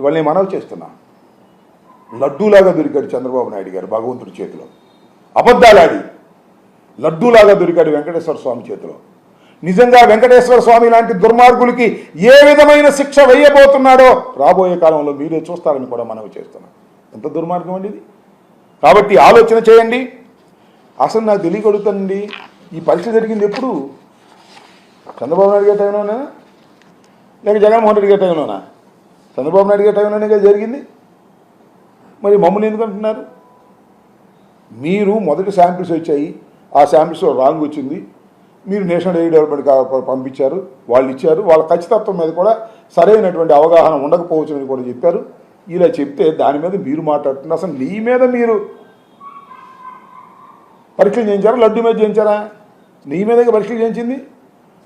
ఇవాళ నేను మనవి చేస్తున్నా. లడ్డూలాగా దొరికాడు చంద్రబాబు నాయుడు గారు భగవంతుడి చేతిలో. అబద్ధాలాడి లడ్డూలాగా దొరికాడు వెంకటేశ్వర స్వామి చేతిలో. నిజంగా వెంకటేశ్వర స్వామి లాంటి దుర్మార్గులకి ఏ విధమైన శిక్ష వేయబోతున్నాడో రాబోయే కాలంలో మీరే చూస్తారని కూడా మనవి చేస్తున్నాం. ఎంత దుర్మార్గం అండి ఇది? కాబట్టి ఆలోచన చేయండి. అసలు నాకు తెలియగలుగుతానండి ఈ పరీక్ష జరిగింది ఎప్పుడు? చంద్రబాబు నాయుడు గారి టైంలోనా? లేక జగన్మోహన్ రెడ్డి గారి టైంలోనా? చంద్రబాబు నాయుడు గారి టైంలోనే కదా జరిగింది. మరి మమ్మల్ని ఎందుకు అంటున్నారు? మీరు మొదటి శాంపిల్స్ వచ్చాయి. ఆ శాంపిల్స్లో రాంగ్ వచ్చింది. మీరు నేషనల్ ఎయిడ్ డెవలప్మెంట్ పంపించారు. వాళ్ళు ఇచ్చారు. వాళ్ళ ఖచ్చితత్వం మీద కూడా సరైనటువంటి అవగాహన ఉండకపోవచ్చని కూడా చెప్పారు. ఇలా చెప్తే దాని మీద మీరు మాట్లాడుతున్నారు అసలు నీ మీద మీరు పరీక్షలు చేయించారా? లడ్డు మీద చేయించారా? నీ మీదగా పరీక్షలు చేయించింది?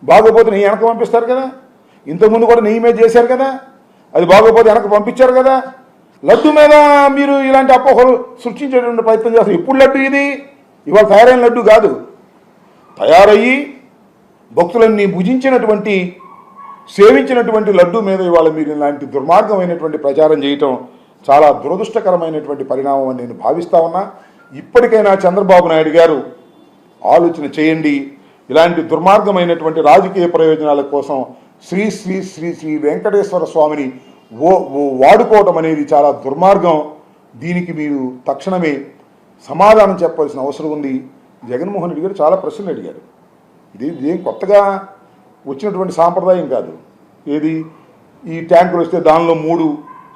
బాగోపోతే నీ వెనక పంపిస్తారు కదా. ఇంతకుముందు కూడా నీ మీద చేశారు కదా. అది బాగోపోతే వెనక పంపించారు కదా. లడ్డు మీద మీరు ఇలాంటి అపోహలు సృష్టించేటువంటి ప్రయత్నం చేస్తారు. ఇప్పుడు లడ్డు ఇది? ఇవాళ తయారైన లడ్డు కాదు. తయారయ్యి భక్తులన్నీ భుజించినటువంటి సేవించినటువంటి లడ్డు మీద ఇవాళ మీరు ఇలాంటి దుర్మార్గమైనటువంటి ప్రచారం చేయటం చాలా దురదృష్టకరమైనటువంటి పరిణామం అని నేను భావిస్తా ఉన్నా. ఇప్పటికైనా చంద్రబాబు నాయుడు గారు ఆలోచన చేయండి. ఇలాంటి దుర్మార్గమైనటువంటి రాజకీయ ప్రయోజనాల కోసం శ్రీ శ్రీ శ్రీ శ్రీ వెంకటేశ్వర స్వామిని ఓ వాడుకోవటం అనేది చాలా దుర్మార్గం. దీనికి మీరు తక్షణమే సమాధానం చెప్పాల్సిన అవసరం ఉంది. జగన్మోహన్ రెడ్డి గారు చాలా ప్రశ్నలు అడిగారు. ఇది ఏం కొత్తగా వచ్చినటువంటి సాంప్రదాయం కాదు. ఏది? ఈ ట్యాంకులు వస్తే దానిలో మూడు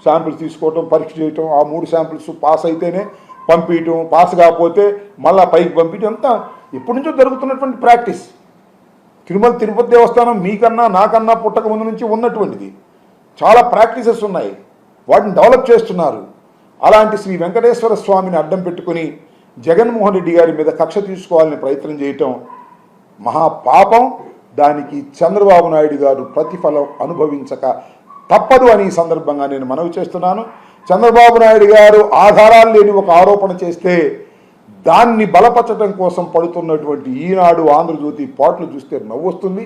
శాంపిల్స్ తీసుకోవటం పరీక్ష చేయటం ఆ మూడు శాంపిల్స్ పాస్ అయితేనే పంపించటం పాస్ కాకపోతే మళ్ళీ పైకి పంపించడం అంతా ఎప్పటి నుంచో జరుగుతున్నటువంటి ప్రాక్టీస్. తిరుమల తిరుపతి దేవస్థానం మీకన్నా నాకన్నా పుట్టక ముందు నుంచి ఉన్నటువంటిది. చాలా ప్రాక్టీసెస్ ఉన్నాయి. వాటిని డెవలప్ చేస్తున్నారు. అలాంటి శ్రీ వెంకటేశ్వర స్వామిని అడ్డం పెట్టుకుని జగన్మోహన్ రెడ్డి గారి మీద కక్ష తీసుకోవాలని ప్రయత్నం చేయటం మహాపాపం. దానికి చంద్రబాబు నాయుడు గారు ప్రతిఫలం అనుభవించక తప్పదు అని ఈ సందర్భంగా నేను మనవి చేస్తున్నాను. చంద్రబాబు నాయుడు గారు ఆధారాలు లేని ఒక ఆరోపణ చేస్తే దాన్ని బలపరచడం కోసం పడుతున్నటువంటి ఈనాడు ఆంధ్రజ్యోతి పాటలు చూస్తే నవ్వొస్తుంది.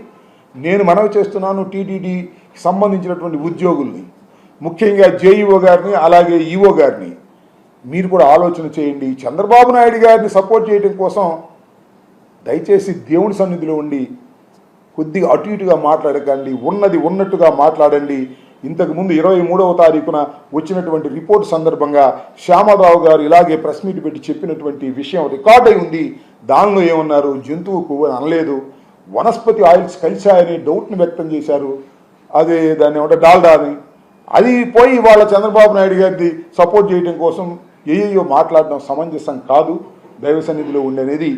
నేను మనవి చేస్తున్నాను టీటీడీకి సంబంధించినటువంటి ఉద్యోగుల్ని ముఖ్యంగా జేఈఓ గారిని అలాగే ఈఓ గారిని. మీరు కూడా ఆలోచన చేయండి. చంద్రబాబు నాయుడు గారిని సపోర్ట్ చేయడం కోసం దయచేసి దేవుని సన్నిధిలో ఉండి కొద్దిగా అటు ఇటుగా మాట్లాడకండి. ఉన్నది ఉన్నట్టుగా మాట్లాడండి. ఇంతకుముందు ఇరవై మూడవ తారీఖున వచ్చినటువంటి రిపోర్ట్ సందర్భంగా శ్యామరావు గారు ఇలాగే ప్రెస్ మీట్ పెట్టి చెప్పినటువంటి విషయం రికార్డ్ అయి ఉంది. దానిలో ఏమన్నారు? జంతువు కొవ్వు అని అనలేదు. వనస్పతి ఆయిల్స్ కలిశాయని డౌట్ని వ్యక్తం చేశారు. అది దాన్ని ఏమంటే డాల్డా అని. అది పోయి వాళ్ళ చంద్రబాబు నాయుడు గారిది సపోర్ట్ చేయడం కోసం ఏయో మాట్లాడడం సమంజసం కాదు. దైవ సన్నిధిలో ఉండేది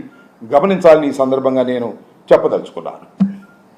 గమనించాలని ఈ సందర్భంగా నేను చెప్పదలుచుకున్నాను.